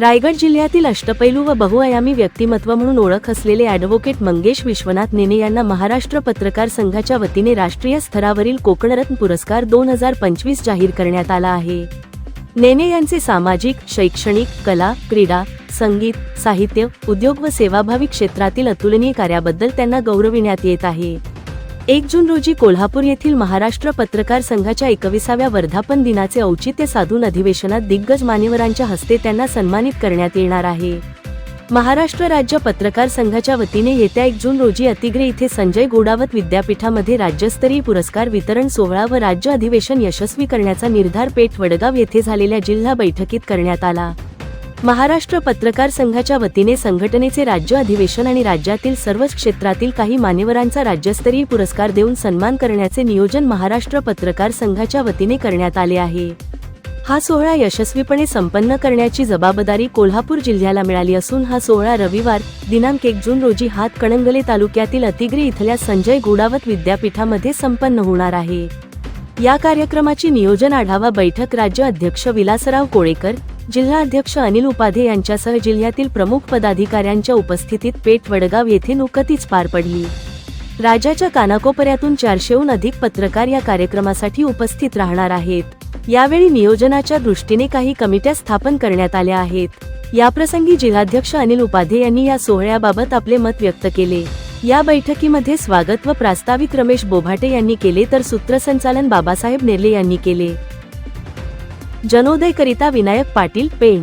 रायगड जिल्ह्यातील अष्टपैलू व बहुआयामी व्यक्तिमत्व म्हणून ओळख असलेले ॲडव्होकेट मंगेश विश्वनाथ नेने यांना महाराष्ट्र पत्रकार संघाच्या वतीने राष्ट्रीय स्तरावरील कोकणरत्न पुरस्कार दोन हजार पंचवीस जाहीर करण्यात आला आहे. नेने यांचे सामाजिक शैक्षणिक कला क्रीडा संगीत साहित्य उद्योग व सेवाभावी क्षेत्रातील अतुलनीय कार्याबद्दल त्यांना गौरविण्यात येत आहे. एक जून रोजी कोल्हापूर येथील महाराष्ट्र पत्रकार संघाच्या एकविसाव्या वर्धापन दिनाचे औचित्य साधून अधिवेशनात दिग्गज मान्यवरांच्या हस्ते त्यांना सन्मानित करण्यात येणार आहे. महाराष्ट्र राज्य पत्रकार संघाच्या वतीने येत्या एक जून रोजी अतिग्रे इथे संजय गोडावत विद्यापीठामध्ये राज्यस्तरीय पुरस्कार वितरण सोहळा व राज्य अधिवेशन यशस्वी करण्याचा निर्धार पेठ वडगाव येथे झालेल्या जिल्हा बैठकीत करण्यात आला. महाराष्ट्र पत्रकार संघाच्या वतीने संघटनेचे राज्य अधिवेशन आणि राज्यातील सर्वच क्षेत्रातील काही मान्यवरांचा राज्यस्तरीय पुरस्कार देऊन सन्मान करण्याचे नियोजन महाराष्ट्र पत्रकार संघाच्या वतीने करण्यात आले आहे. हा सोहळा यशस्वीपणे संपन्न करण्याची जबाबदारी कोल्हापूर जिल्ह्याला मिळाली असून हा सोहळा रविवार दिनांक एक जून रोजी हातकणंगले तालुक्यातील अतिग्री इथल्या संजय गोडावत विद्यापीठामध्ये संपन्न होणार आहे. या कार्यक्रमाची नियोजन आढावा बैठक राज्य अध्यक्ष विलासराव कोळेकर जिल्हा अध्यक्ष अनिल उपाधे यांच्यासह जिल्ह्यातील प्रमुख पदाधिकाऱ्यांच्या उपस्थितीत पेठ वडगाव येथे नुकतीच पार पडली. राज्याच्या कानाकोपऱ्यातून चारशेहून अधिक पत्रकार या कार्यक्रमासाठी उपस्थित राहणार आहेत. यावेळी नियोजनाच्या दृष्टीने काही कमिट्या स्थापन करण्यात आल्या आहेत. याप्रसंगी जिल्हाध्यक्ष अनिल उपाधे यांनी या सोहळ्याबाबत आपले मत व्यक्त केले. या बैठकीमध्ये स्वागत व प्रास्ताविक रमेश बोभाटे यांनी केले तर सूत्रसंचालन बाबासाहेब नेर्ले यांनी केले. जनोदयकरिता विनायक पाटील पेण